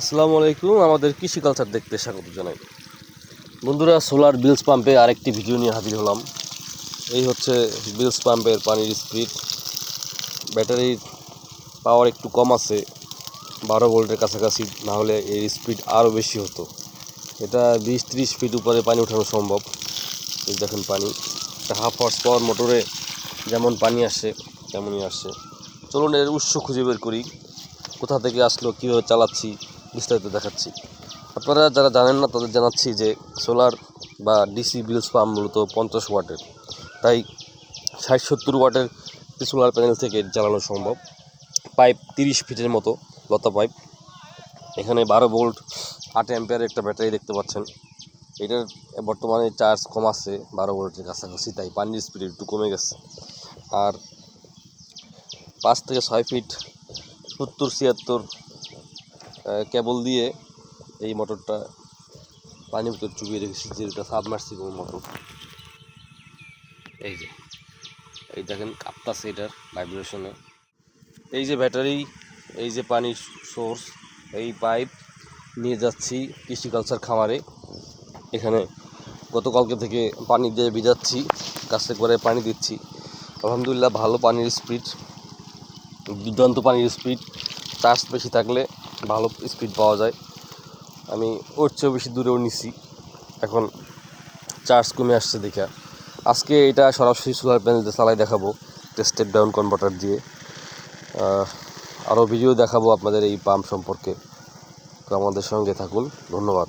আসসালামু আলাইকুম, আমাদের কৃষি কালচার দেখতে স্বাগত জানাই। বন্ধুরা সোলার বিলস পাম্পে আরেকটি ভিডিও নিয়ে হাজির হলাম। এই হচ্ছে বিলস পাম্পের পানির স্পিড ব্যাটারির পাওয়ার একটু কম আছে, বারো ভোল্টের কাছাকাছি না হলে এর স্পিড আরও বেশি হতো। এটা বিশ ত্রিশ ফিট উপরে পানি ওঠানো সম্ভব। দেখেন পানি, একটা হাফ হর্স পাওয়ার মোটরে যেমন পানি আসে, তেমনই আসে। চলুন এর উৎস খুঁজে বের করি। কোথা থেকে আসলো, কীভাবে চালাচ্ছি বিস্তারিত দেখাচ্ছি। আপনারা যারা জানেন না, তাদের জানাচ্ছি যে সোলার বা ডিসি বিলস পাম্প মূলত পঞ্চাশ ওয়াটের। তাই ষাট সত্তর ওয়াটের সোলার প্যানেল থেকে জ্বালানো সম্ভব। পাইপ তিরিশ ফিটের মতো, লতা পাইপ। এখানে বারো ভোল্ট, আট অ্যাম্পিয়ার একটা ব্যাটারি দেখতে পাচ্ছেন। এটার বর্তমানে চার্জ কম আছে, বারো ভোল্টের কাছাকাছি, তাই পানির স্পিড একটু কমে গেছে। আর পাঁচ থেকে ছয় ফিট, সত্তর ছিয়াত্তর কেবল দিয়ে এই মোটরটা পানির ভিতর চুবিয়ে রেখেছি যেটা সাবমার্সিবল মোটর। এই যে, এই দেখেন কাঁপতাছে এটার ভাইব্রেশনে এই যে ব্যাটারি, এই যে পানির সোর্স এই পাইপ নিয়ে যাচ্ছি কৃষিকালচার খামারে। এখানে গতকালকে থেকে পানি দিয়ে ভিজাচ্ছি কাছে করে পানি দিচ্ছি। আলহামদুলিল্লাহ ভালো পানির স্পিড দুর্দান্ত পানির স্পিড চার্জ বেশি থাকলে ভালো স্পিড পাওয়া যায়। আমি ওর চেয়েও বেশি দূরেও নিছি। এখন চার্জ কমে আসছে দেখা। আজকে এটা সরাসরি সোলার প্যানেল চালাই দেখাবো স্টেপ ডাউন কনভার্টার দিয়ে। আরও ভিডিও দেখাবো আপনাদের এই পাম্প সম্পর্কে। তো আমাদের সঙ্গে থাকুন, ধন্যবাদ।